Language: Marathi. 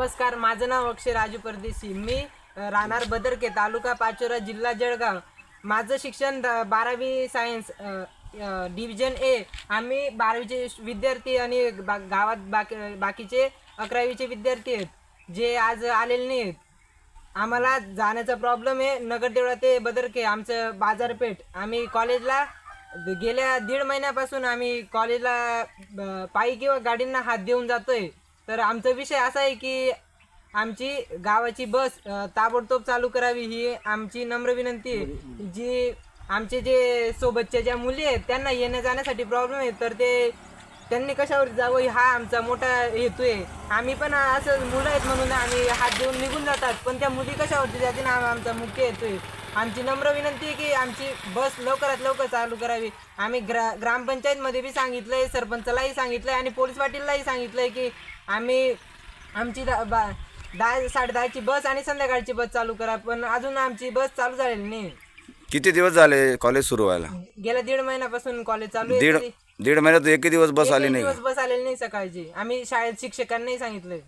नमस्कार माझं नाव अक्षय राजू परदेशी. मी राहणार बदरके तालुका पाचोरा जिल्हा जळगाव. माझं शिक्षण द- बारावी सायन्स डिव्हिजन ए आम्ही बारावीचे विद्यार्थी आणि बा गावात बाकी बाकीचे अकरावीचे विद्यार्थी आहेत जे आज आलेले नाहीत. आम्हाला जाण्याचा प्रॉब्लेम आहे. नगरदेवळा ते बदरके आमचं बाजारपेठ. आम्ही कॉलेजला गेल्या दीड महिन्यापासून आम्ही कॉलेजला पायी किंवा गाडींना हात देऊन जातो आहे तर आमचा विषय असा आहे की आमची गावाची बस अ, ताबडतोब चालू करावी ही आमची नम्र विनंती आहे. जी आमचे जे सोबतच्या ज्या मुली आहेत त्यांना येण्या जाण्यासाठी प्रॉब्लेम आहे. तर ते त्यांनी कशावर जावं हा आमचा मोठा हेतू आहे. आम्ही पण असं मुलं आहेत म्हणून आम्ही हात देऊन निघून जातात. पण त्या मुली कशावरती जातील हा आमचा मुख्य हेतू आहे. आमची नम्र विनंती आहे की आमची बस लवकरात लवकर चालू करावी. आम्ही ग्रा ग्रामपंचायतमध्ये बी सांगितलंय सरपंचालाही सांगितलंय आणि पोलीस पाटीललाही सांगितलंय की आम्ही आमची दा- बा दहा साडे दहाची बस आणि संध्याकाळची बस चालू करा पण अजून आमची बस चालू झालेली नाही. किती दिवस झाले कॉलेज सुरू व्हायला? गेल्या दीड महिन्यापासून कॉलेज चालू आहे दीड तरी. दीड महिन्यात एकही दिवस बस आली एकही नाही. दिवस बस आलेली नाही सकाळची. आम्ही शाळेत शिक्षकांनाही सांगितलंय.